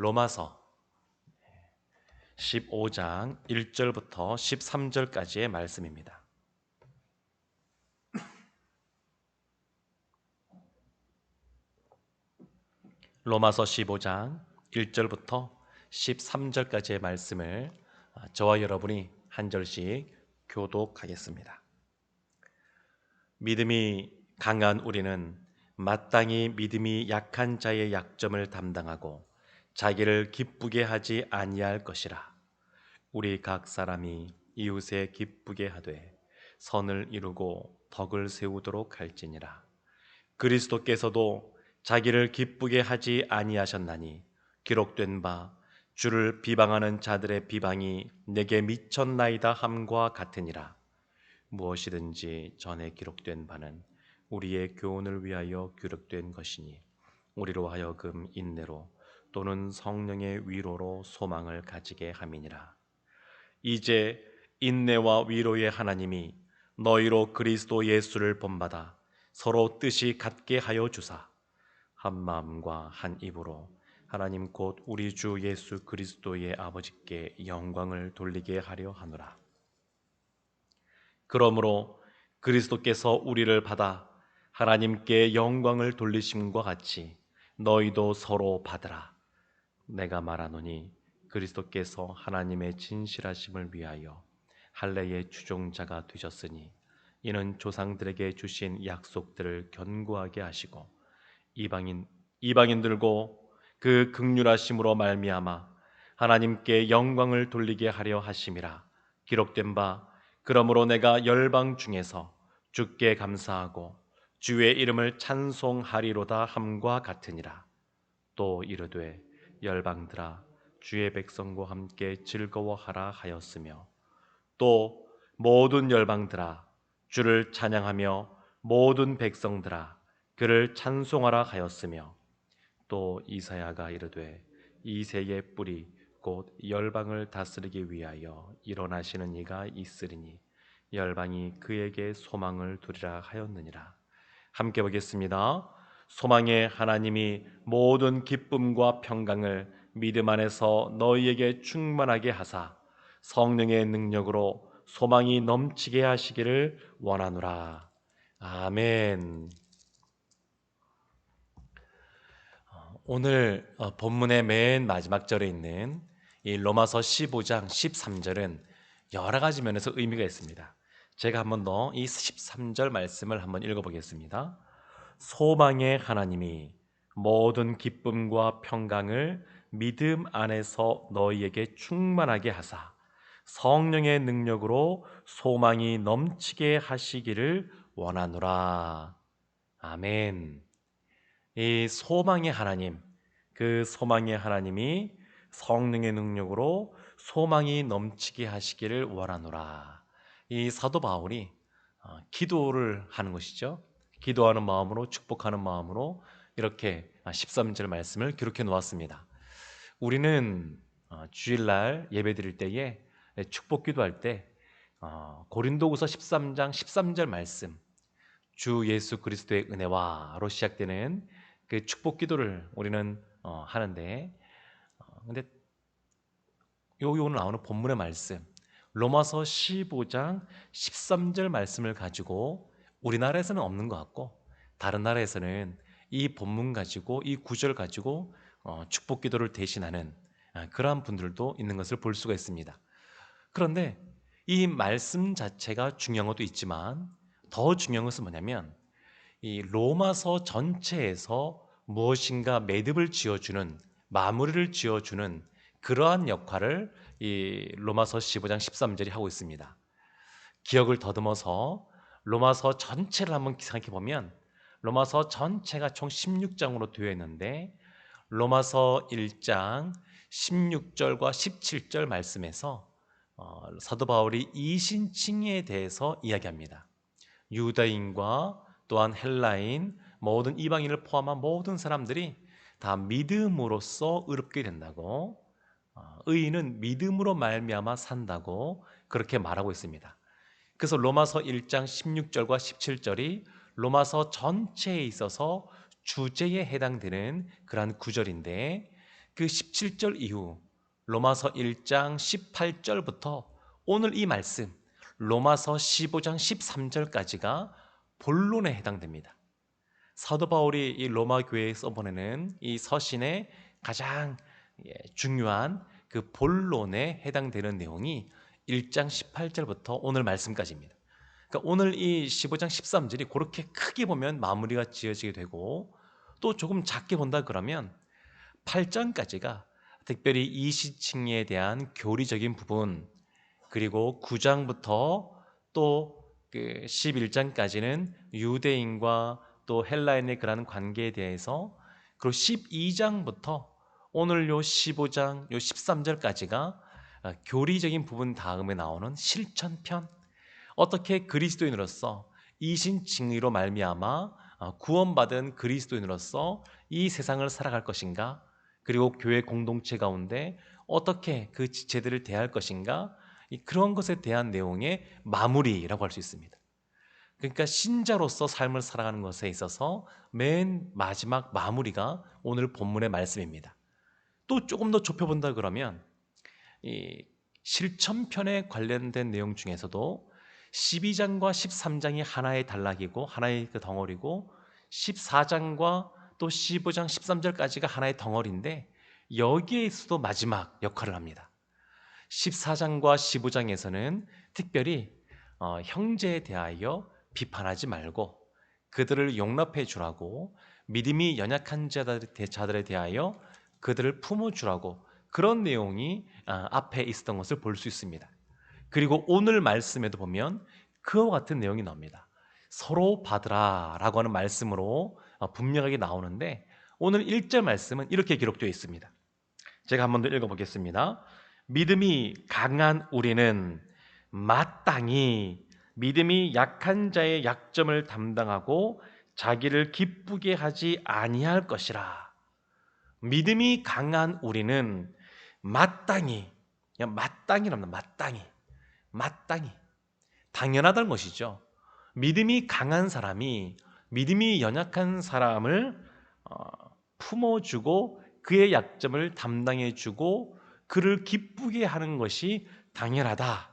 로마서 15장 1절부터 13절까지의 말씀입니다. 로마서 15장 1절부터 13절까지의 말씀을 저와 여러분이 한 절씩 교독하겠습니다. 믿음이 강한 우리는 마땅히 믿음이 약한 자의 약점을 담당하고 자기를 기쁘게 하지 아니할 것이라. 우리 각 사람이 이웃에 기쁘게 하되 선을 이루고 덕을 세우도록 할지니라. 그리스도께서도 자기를 기쁘게 하지 아니하셨나니 기록된 바 주를 비방하는 자들의 비방이 내게 미쳤나이다 함과 같으니라. 무엇이든지 전에 기록된 바는 우리의 교훈을 위하여 기록된 것이니 우리로 하여금 인내로 또는 성령의 위로로 소망을 가지게 함이니라. 이제 인내와 위로의 하나님이 너희로 그리스도 예수를 본받아 서로 뜻이 같게 하여 주사 한 마음과 한 입으로 하나님 곧 우리 주 예수 그리스도의 아버지께 영광을 돌리게 하려 하노라. 그러므로 그리스도께서 우리를 받아 하나님께 영광을 돌리심과 같이 너희도 서로 받으라. 내가 말하노니 그리스도께서 하나님의 진실하심을 위하여 할례의 주종자가 되셨으니 이는 조상들에게 주신 약속들을 견고하게 하시고 이방인 이방인들고 그 극률하심으로 말미암아 하나님께 영광을 돌리게 하려 하심이라. 기록된 바 그러므로 내가 열방 중에서 주께 감사하고 주의 이름을 찬송하리로다 함과 같으니라. 또 이르되 열방들아 주의 백성과 함께 즐거워하라 하였으며 또 모든 열방들아 주를 찬양하며 모든 백성들아 그를 찬송하라 하였으며 또 이사야가 이르되 이새의 뿌리 곧 열방을 다스리기 위하여 일어나시는 이가 있으리니 열방이 그에게 소망을 두리라 하였느니라 함께 보겠습니다. 소망의 하나님이 모든 기쁨과 평강을 믿음 안에서 너희에게 충만하게 하사 성령의 능력으로 소망이 넘치게 하시기를 원하노라. 아멘. 오늘 어, 본문의 맨 마지막 절에 있는 이 로마서 15장 13절은 여러 가지 면에서 의미가 있습니다. 제가 한번 더 이 13절 말씀을 한번 읽어보겠습니다. 소망의 하나님이 모든 기쁨과 평강을 믿음 안에서 너희에게 충만하게 하사 성령의 능력으로 소망이 넘치게 하시기를 원하노라. 아멘. 이 소망의 하나님, 그 소망의 하나님이 성령의 능력으로 소망이 넘치게 하시기를 원하노라. 이 사도 바울이 어, 기도를 하는 것이죠. 기도하는 마음으로 축복하는 마음으로 이렇게 13절 말씀을 기록해 놓았습니다. 우리는 어, 주일날 예배 드릴 때에 축복 기도할 때 어, 고린도후서 13장 13절 말씀 주 예수 그리스도의 은혜와로 시작되는 그 축복 기도를 우리는 어, 하는데 근데 여기 오늘 나오는 본문의 말씀 로마서 15장 13절 말씀을 가지고 우리나라에서는 없는 것 같고 다른 나라에서는 이 본문 가지고 이 구절 가지고 어, 축복 기도를 대신하는 아, 그러한 분들도 있는 것을 볼 수가 있습니다. 그런데 이 말씀 자체가 중요한 것도 있지만 더 중요한 것은 뭐냐면 이 로마서 전체에서 무엇인가 매듭을 지어주는 마무리를 지어주는 그러한 역할을 이 로마서 15장 13절이 하고 있습니다. 기억을 더듬어서 로마서 전체를 한번 생각해 보면 로마서 전체가 총 16장으로 되어 있는데 로마서 1장 16절과 17절 말씀에서 어, 사도 바울이 이신칭에 대해서 이야기합니다. 유다인과 또한 헬라인 모든 이방인을 포함한 모든 사람들이 다 믿음으로써 의롭게 된다고 어, 의인은 믿음으로 말미암아 산다고 그렇게 말하고 있습니다. 그래서 로마서 1장 16절과 17절이 로마서 전체에 있어서 주제에 해당되는 그러한 구절인데 그 17절 이후 로마서 1장 18절부터 오늘 이 말씀 로마서 15장 13절까지가 본론에 해당됩니다. 사도 바울이 이 로마 교회에 써보내는 이 서신의 가장 예, 중요한 그 본론에 해당되는 내용이 1장 18절부터 오늘 말씀까지입니다. 그러니까 오늘 이 15장 13절이 그렇게 크게 보면 마무리가 지어지게 되고 또 조금 작게 본다 그러면 8장까지가 특별히 이시층에 대한 교리적인 부분 그리고 9장부터 또그 11장까지는 유대인과 또 헬라인의 그러한 관계에 대해서 그리고 12장부터 오늘 요 15장 요 13절까지가 아, 교리적인 부분 다음에 나오는 실천편 어떻게 그리스도인으로서 이신 칭의로 말미암아 아, 구원받은 그리스도인으로서 이 세상을 살아갈 것인가 그리고 교회 공동체 가운데 어떻게 그 지체들을 대할 것인가 이 그런 것에 대한 내용의 마무리라고 할 수 있습니다. 그러니까 신자로서 삶을 살아가는 것에 있어서 맨 마지막 마무리가 오늘 본문의 말씀입니다. 또 조금 더 좁혀본다 그러면 이 실천편에 관련된 내용 중에서도 12장과 13장이 하나의 단락이고 하나의 그 덩어리고 14장과 또 15장 13절까지가 하나의 덩어리인데 여기에서도 마지막 역할을 합니다. 14장과 15장에서는 특별히 어, 형제에 대하여 비판하지 말고 그들을 용납해 주라고 믿음이 연약한 자들에 대하여 그들을 품어 주라고 그런 내용이 아, 앞에 있었던 것을 볼 수 있습니다. 그리고 오늘 말씀에도 보면 그와 같은 내용이 나옵니다. 서로 받으라 라고 하는 말씀으로 어, 분명하게 나오는데 오늘 1절 말씀은 이렇게 기록되어 있습니다. 제가 한 번 더 읽어보겠습니다. 믿음이 강한 우리는 마땅히 믿음이 약한 자의 약점을 담당하고 자기를 기쁘게 하지 아니할 것이라. 믿음이 강한 우리는 마땅히 그냥 마땅히랍니다. 마땅히 마땅히 당연하다는 것이죠. 믿음이 강한 사람이 믿음이 연약한 사람을 어, 품어주고 그의 약점을 담당해주고 그를 기쁘게 하는 것이 당연하다.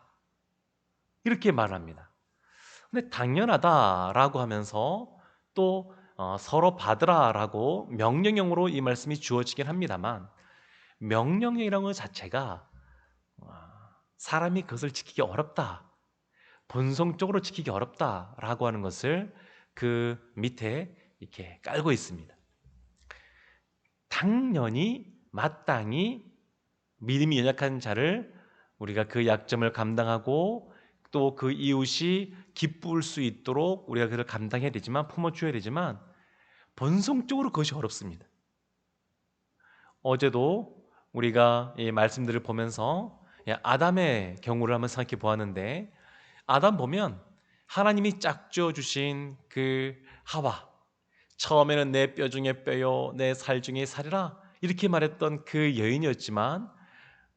이렇게 말합니다. 근데 당연하다라고 하면서 또 어, 서로 받으라라고 명령형으로 이 말씀이 주어지긴 합니다만 명령형이라는 것 자체가 어, 사람이 그것을 지키기 어렵다. 본성적으로 지키기 어렵다라고 하는 것을 그 밑에 이렇게 깔고 있습니다. 당연히 마땅히 믿음이 연약한 자를 우리가 그 약점을 감당하고 또 그 이웃이 기쁠 수 있도록 우리가 그를 감당해야 되지만 품어줘야 되지만 본성적으로 그것이 어렵습니다. 어제도 우리가 이 말씀들을 보면서 아담의 경우를 한번 생각해 보았는데 아담 보면 하나님이 짝지어 주신 그 하와 처음에는 내 뼈 중에 뼈요 내 살 중에 살이라 이렇게 말했던 그 여인이었지만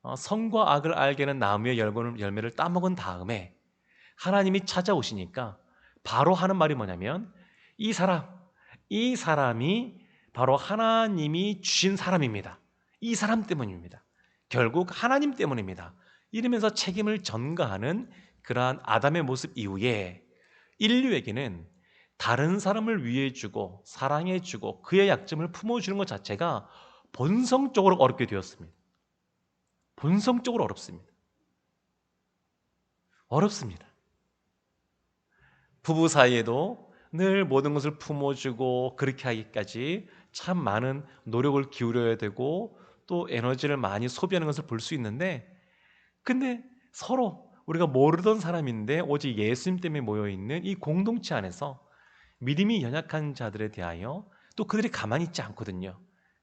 어, 선과 악을 알게는 나무의 열매를 따먹은 다음에 하나님이 찾아오시니까 바로 하는 말이 뭐냐면 이 사람 이 사람이 바로 하나님이 주신 사람입니다. 이 사람 때문입니다. 결국 하나님 때문입니다. 이러면서 책임을 전가하는 그러한 아담의 모습 이후에 인류에게는 다른 사람을 위해 주고 사랑해 주고 그의 약점을 품어 주는 것 자체가 본성적으로 어렵게 되었습니다. 본성적으로 어렵습니다. 어렵습니다. 부부 사이에도 늘 모든 것을 품어주고 그렇게 하기까지 참 많은 노력을 기울여야 되고 또 에너지를 많이 소비하는 것을 볼 수 있는데 근데 서로 우리가 모르던 사람인데 오직 예수님 때문에 모여 있는 이 공동체 안에서 믿음이 연약한 자들에 대하여 또 그들이 가만히 있지 않거든요.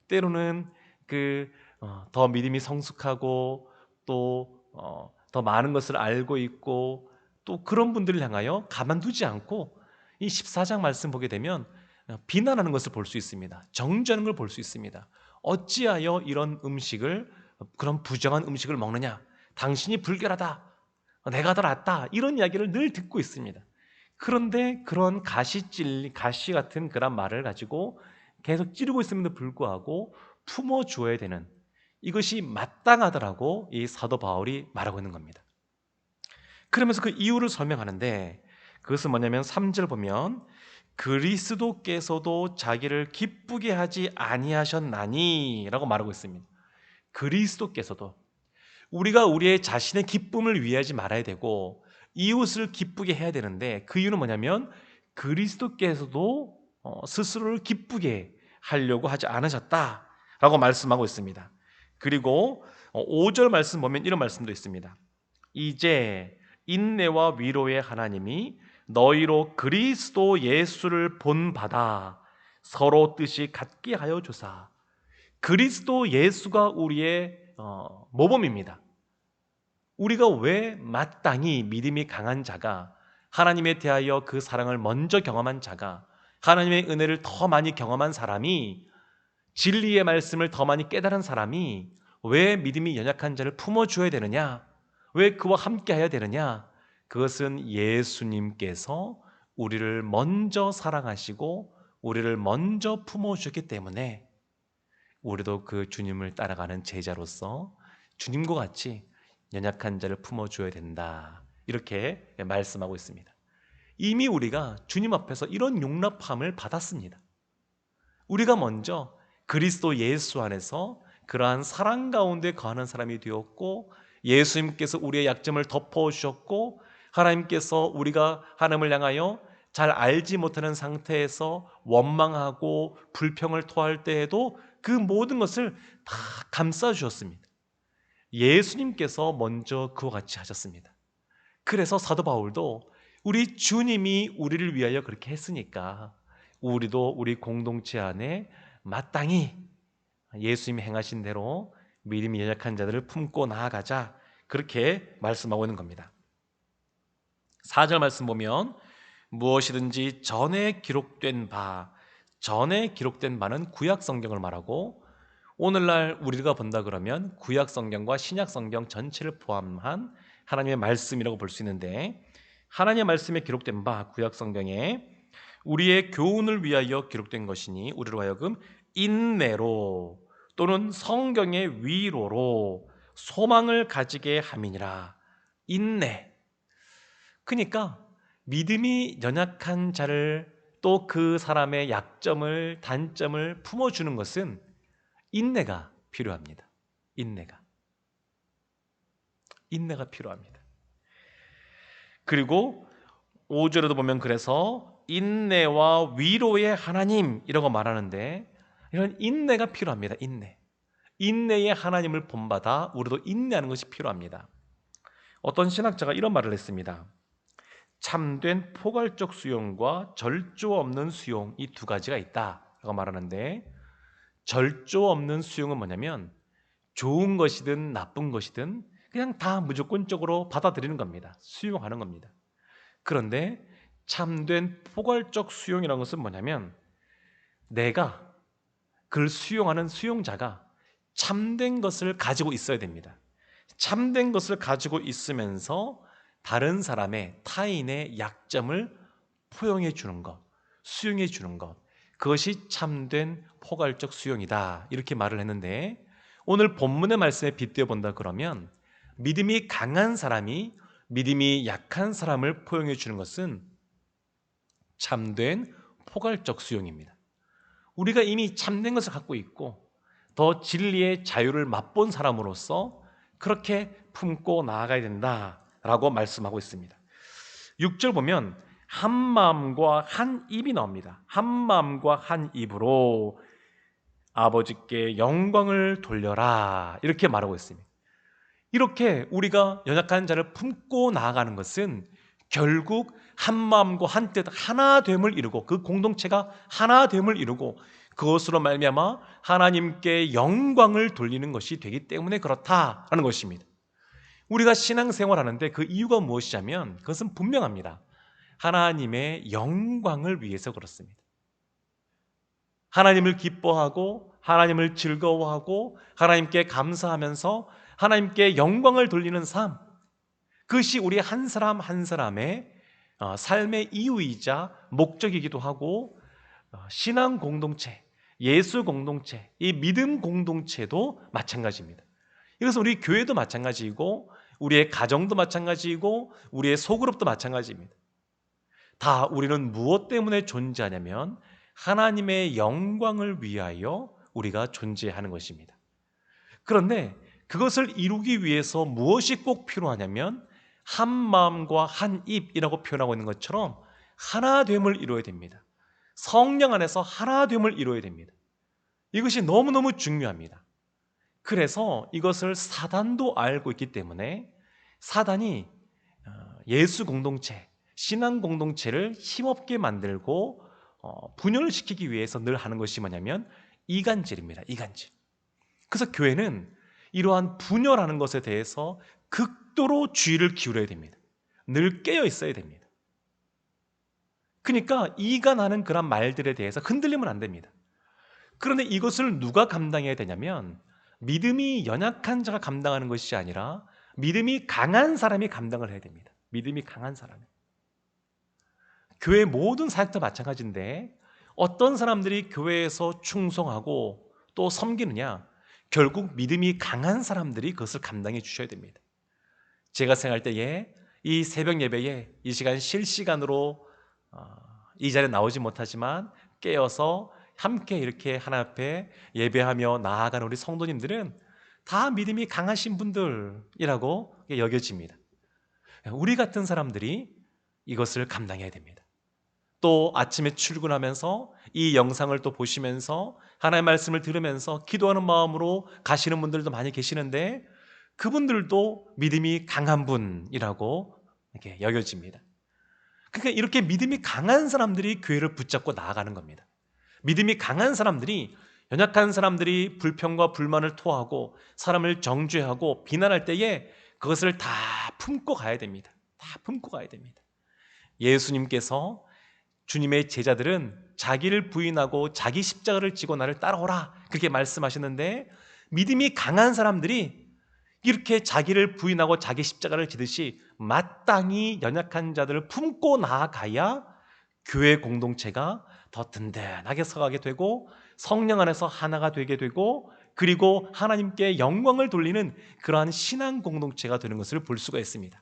때로는 그더 어, 믿음이 성숙하고 또더 어, 많은 것을 알고 있고 또 그런 분들을 향하여 가만두지 않고 이 14장 말씀 보게 되면 비난하는 것을 볼 수 있습니다. 정죄하는 걸 볼 수 있습니다. 어찌하여 이런 음식을 그런 부정한 음식을 먹느냐? 당신이 불결하다. 내가 더 낫다. 이런 이야기를 늘 듣고 있습니다. 그런데 그런 가시 찔 가시 같은 그런 말을 가지고 계속 찌르고 있음에도 불구하고 품어 주어야 되는 이것이 마땅하더라고 이 사도 바울이 말하고 있는 겁니다. 그러면서 그 이유를 설명하는데 그것은 뭐냐면 3절 보면 그리스도께서도 자기를 기쁘게 하지 아니하셨나니라고 말하고 있습니다. 그리스도께서도 우리가 우리의 자신의 기쁨을 위하지 말아야 되고 이웃을 기쁘게 해야 되는데 그 이유는 뭐냐면 그리스도께서도 어, 스스로를 기쁘게 하려고 하지 않으셨다라고 말씀하고 있습니다. 그리고 5절 말씀 보면 이런 말씀도 있습니다. 이제 인내와 위로의 하나님이 너희로 그리스도 예수를 본받아 서로 뜻이 같게 하여 주사 그리스도 예수가 우리의 어, 모범입니다. 우리가 왜 마땅히 믿음이 강한 자가 하나님에 대하여 그 사랑을 먼저 경험한 자가 하나님의 은혜를 더 많이 경험한 사람이 진리의 말씀을 더 많이 깨달은 사람이 왜 믿음이 연약한 자를 품어줘야 되느냐? 왜 그와 함께 해야 되느냐? 그것은 예수님께서 우리를 먼저 사랑하시고 우리를 먼저 품어 주셨기 때문에 우리도 그 주님을 따라가는 제자로서 주님과 같이 연약한 자를 품어 줘야 된다. 이렇게 말씀하고 있습니다. 이미 우리가 주님 앞에서 이런 용납함을 받았습니다. 우리가 먼저 그리스도 예수 안에서 그러한 사랑 가운데 거하는 사람이 되었고 예수님께서 우리의 약점을 덮어 주셨고 하나님께서 우리가 하나님을 향하여 잘 알지 못하는 상태에서 원망하고 불평을 토할 때에도 그 모든 것을 다 감싸 주셨습니다. 예수님께서 먼저 그와 같이 하셨습니다. 그래서 사도 바울도 우리 주님이 우리를 위하여 그렇게 했으니까 우리도 우리 공동체 안에 마땅히 예수님이 행하신 대로 믿음이 연약한 자들을 품고 나아가자 그렇게 말씀하고 있는 겁니다. 4절 말씀 보면 무엇이든지 전에 기록된 바 전에 기록된 바는 구약 성경을 말하고 오늘날 우리가 본다 그러면 구약 성경과 신약 성경 전체를 포함한 하나님의 말씀이라고 볼 수 있는데 하나님의 말씀에 기록된 바 구약 성경에 우리의 교훈을 위하여 기록된 것이니 우리로 하여금 인내로 또는 성경의 위로로 소망을 가지게 함이니라. 인내. 그러니까 믿음이 연약한 자를 또 그 사람의 약점을 단점을 품어주는 것은 인내가 필요합니다. 인내가. 인내가 필요합니다. 그리고 5절에도 보면 그래서 인내와 위로의 하나님 이라고 말하는데 이런 인내가 필요합니다. 인내. 인내의 하나님을 본받아 우리도 인내하는 것이 필요합니다. 어떤 신학자가 이런 말을 했습니다. 참된 포괄적 수용과 절조 없는 수용 이 두 가지가 있다라고 말하는데 절조 없는 수용은 뭐냐면 좋은 것이든 나쁜 것이든 그냥 다 무조건적으로 받아들이는 겁니다. 수용하는 겁니다. 그런데 참된 포괄적 수용이라는 것은 뭐냐면 내가 그걸 수용하는 수용자가 참된 것을 가지고 있어야 됩니다. 참된 것을 가지고 있으면서 다른 사람의 타인의 약점을 포용해 주는 것, 수용해 주는 것. 그것이 참된 포괄적 수용이다. 이렇게 말을 했는데 오늘 본문의 말씀에 빗대어 본다 그러면 믿음이 강한 사람이 믿음이 약한 사람을 포용해 주는 것은 참된 포괄적 수용입니다. 우리가 이미 참된 것을 갖고 있고 더 진리의 자유를 맛본 사람으로서 그렇게 품고 나아가야 된다 라고 말씀하고 있습니다. 6절 보면 한 마음과 한 입이 나옵니다. 한 마음과 한 입으로 아버지께 영광을 돌려라 이렇게 말하고 있습니다. 이렇게 우리가 연약한 자를 품고 나아가는 것은 결국 한 마음과 한 뜻 하나 됨을 이루고 그 공동체가 하나 됨을 이루고 그것으로 말미암아 하나님께 영광을 돌리는 것이 되기 때문에 그렇다라는 것입니다. 우리가 신앙생활 하는데 그 이유가 무엇이냐면 그것은 분명합니다. 하나님의 영광을 위해서 그렇습니다. 하나님을 기뻐하고 하나님을 즐거워하고 하나님께 감사하면서 하나님께 영광을 돌리는 삶 그것이 우리 한 사람 한 사람의 어, 삶의 이유이자 목적이기도 하고 어, 신앙 공동체 예수 공동체, 이 믿음 공동체도 마찬가지입니다. 이것은 우리 교회도 마찬가지이고 우리의 가정도 마찬가지이고 우리의 소그룹도 마찬가지입니다. 다 우리는 무엇 때문에 존재하냐면 하나님의 영광을 위하여 우리가 존재하는 것입니다. 그런데 그것을 이루기 위해서 무엇이 꼭 필요하냐면 한 마음과 한 입이라고 표현하고 있는 것처럼 하나 됨을 이루어야 됩니다. 성령 안에서 하나 됨을 이루어야 됩니다. 이것이 너무너무 중요합니다. 그래서 이것을 사단도 알고 있기 때문에 사단이 어, 예수 공동체, 신앙 공동체를 힘없게 만들고 어, 분열을 시키기 위해서 늘 하는 것이 뭐냐면 이간질입니다. 이간질. 그래서 교회는 이러한 분열하는 것에 대해서 극도로 주의를 기울여야 됩니다. 늘 깨어 있어야 됩니다. 그러니까 이간하는 그런 말들에 대해서 흔들리면 안 됩니다. 그런데 이것을 누가 감당해야 되냐면 믿음이 연약한 자가 감당하는 것이 아니라 믿음이 강한 사람이 감당을 해야 됩니다. 믿음이 강한 사람이. 교회 모든 사역도 마찬가지인데 어떤 사람들이 교회에서 충성하고 또 섬기느냐 결국 믿음이 강한 사람들이 그것을 감당해 주셔야 됩니다. 제가 생각할 때에 이 새벽 예배에 이 시간 실시간으로 어, 이 자리에 나오지 못하지만 깨어서 함께 이렇게 하나 앞에 예배하며 나아가는 우리 성도님들은 다 믿음이 강하신 분들이라고 여겨집니다. 우리 같은 사람들이 이것을 감당해야 됩니다. 또 아침에 출근하면서 이 영상을 또 보시면서 하나님의 말씀을 들으면서 기도하는 마음으로 가시는 분들도 많이 계시는데 그분들도 믿음이 강한 분이라고 이렇게 여겨집니다. 그러니까 이렇게 믿음이 강한 사람들이 교회를 붙잡고 나아가는 겁니다. 믿음이 강한 사람들이 연약한 사람들이 불평과 불만을 토하고 사람을 정죄하고 비난할 때에 그것을 다 품고 가야 됩니다. 다 품고 가야 됩니다. 예수님께서 주님의 제자들은 자기를 부인하고 자기 십자가를 지고 나를 따라오라 그렇게 말씀하셨는데 믿음이 강한 사람들이 이렇게 자기를 부인하고 자기 십자가를 지듯이 마땅히 연약한 자들을 품고 나아가야 교회 공동체가 더 든든하게 서가게 되고 성령 안에서 하나가 되게 되고 그리고 하나님께 영광을 돌리는 그러한 신앙 공동체가 되는 것을 볼 수가 있습니다.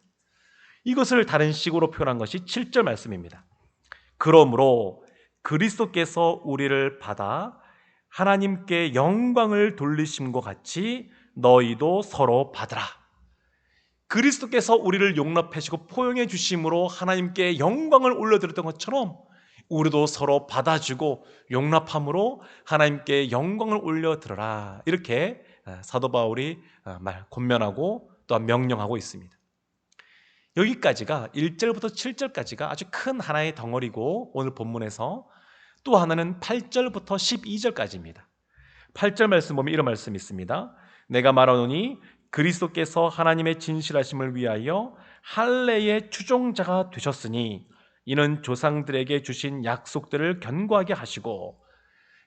이것을 다른 식으로 표현한 것이 7절 말씀입니다. 그러므로 그리스도께서 우리를 받아 하나님께 영광을 돌리심과 같이 너희도 서로 받으라. 그리스도께서 우리를 용납하시고 포용해 주심으로 하나님께 영광을 올려드렸던 것처럼 우리도 서로 받아주고 용납함으로 하나님께 영광을 올려 드려라. 이렇게 아, 사도 바울이 아, 말 권면하고 또한 명령하고 있습니다. 여기까지가 1절부터 7절까지가 아주 큰 하나의 덩어리고 오늘 본문에서 또 하나는 8절부터 12절까지입니다. 8절 말씀 보면 이런 말씀이 있습니다. 내가 말하노니 그리스도께서 하나님의 진실하심을 위하여 할례의 추종자가 되셨으니 이는 조상들에게 주신 약속들을 견고하게 하시고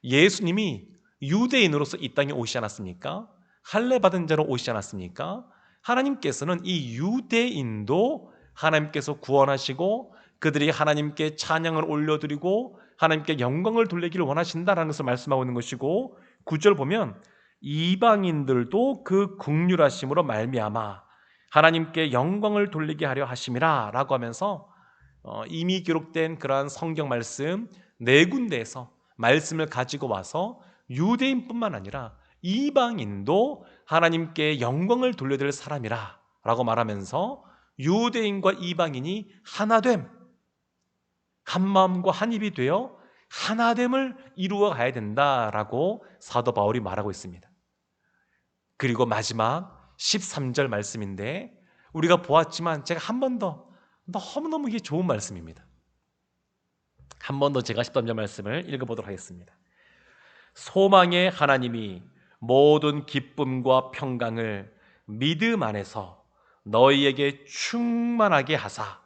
예수님이 유대인으로서 이 땅에 오시지 않았습니까? 할례 받은 자로 오시지 않았습니까? 하나님께서는 이 유대인도 하나님께서 구원하시고 그들이 하나님께 찬양을 올려드리고 하나님께 영광을 돌리기를 원하신다라는 것을 말씀하고 있는 것이고 구절 보면 이방인들도 그 국률하심으로 말미암아 하나님께 영광을 돌리게 하려 하심이라라고 하면서 어, 이미 기록된 그러한 성경 말씀 네 군데에서 말씀을 가지고 와서 유대인뿐만 아니라 이방인도 하나님께 영광을 돌려드릴 사람이라 라고 말하면서 유대인과 이방인이 하나됨, 한 마음과 한 입이 되어 하나됨을 이루어 가야 된다라고 사도 바울이 말하고 있습니다. 그리고 마지막 13절 말씀인데 우리가 보았지만 제가 한 번 더 너무너무 이게 좋은 말씀입니다. 한 번 더 제가 13절 말씀을 읽어보도록 하겠습니다. 소망의 하나님이 모든 기쁨과 평강을 믿음 안에서 너희에게 충만하게 하사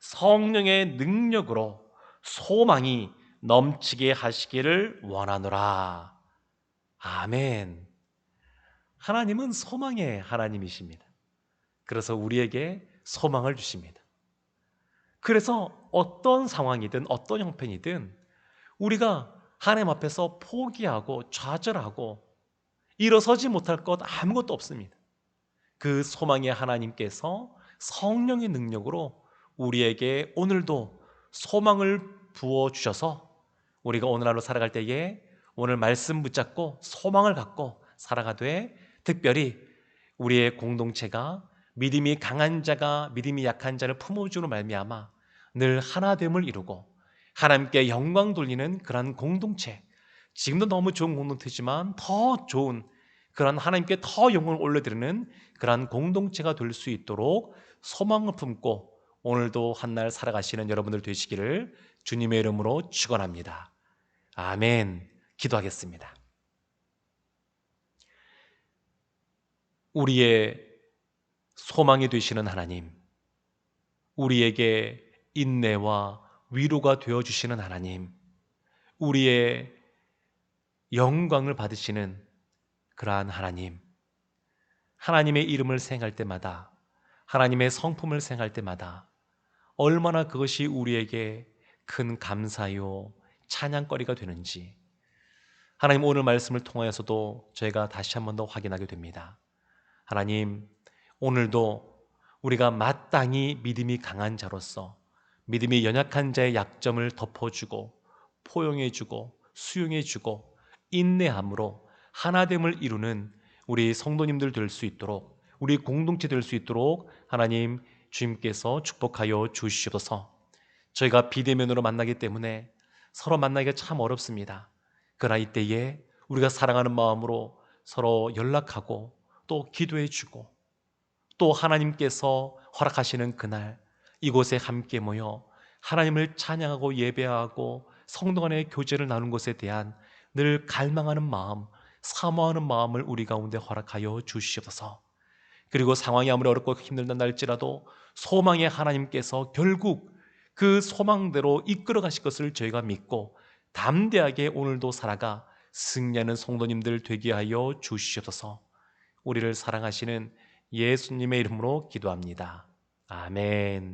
성령의 능력으로 소망이 넘치게 하시기를 원하노라. 아멘. 하나님은 소망의 하나님이십니다. 그래서 우리에게 소망을 주십니다. 그래서 어떤 상황이든 어떤 형편이든 우리가 하나님 앞에서 포기하고 좌절하고 일어서지 못할 것 아무것도 없습니다. 그 소망의 하나님께서 성령의 능력으로 우리에게 오늘도 소망을 부어 주셔서 우리가 오늘 하루 살아갈 때에 오늘 말씀 붙잡고 소망을 갖고 살아가되 특별히 우리의 공동체가 믿음이 강한 자가 믿음이 약한 자를 품어주는 말미암아 늘 하나됨을 이루고 하나님께 영광 돌리는 그러한 공동체 지금도 너무 좋은 공동체지만 더 좋은 그런 하나님께 더 영광을 올려드리는 그러한 공동체가 될 수 있도록 소망을 품고 오늘도 한 날 살아가시는 여러분들 되시기를 주님의 이름으로 축원합니다. 아멘. 기도하겠습니다. 우리의 소망이 되시는 하나님, 우리에게 인내와 위로가 되어 주시는 하나님, 우리의 영광을 받으시는 그러한 하나님, 하나님의 이름을 생각할 때마다, 하나님의 성품을 생각할 때마다 얼마나 그것이 우리에게 큰 감사요, 찬양거리가 되는지 하나님 오늘 말씀을 통하여서도 저희가 다시 한 번 더 확인하게 됩니다. 하나님, 오늘도 우리가 마땅히 믿음이 강한 자로서 믿음이 연약한 자의 약점을 덮어주고 포용해주고 수용해주고 인내함으로 하나됨을 이루는 우리 성도님들 될 수 있도록 우리 공동체 될 수 있도록 하나님 주님께서 축복하여 주시옵소서. 저희가 비대면으로 만나기 때문에 서로 만나기가 참 어렵습니다. 그러나 이때에 우리가 사랑하는 마음으로 서로 연락하고 또 기도해 주고 또 하나님께서 허락하시는 그날 이곳에 함께 모여 하나님을 찬양하고 예배하고 성도 간의 교제를 나눈 것에 대한 늘 갈망하는 마음, 사모하는 마음을 우리 가운데 허락하여 주시옵소서. 그리고 상황이 아무리 어렵고 힘들다 날지라도 소망의 하나님께서 결국 그 소망대로 이끌어 가실 것을 저희가 믿고 담대하게 오늘도 살아가 승리하는 성도님들 되게 하여 주시옵소서. 우리를 사랑하시는 예수님의 이름으로 기도합니다. 아멘.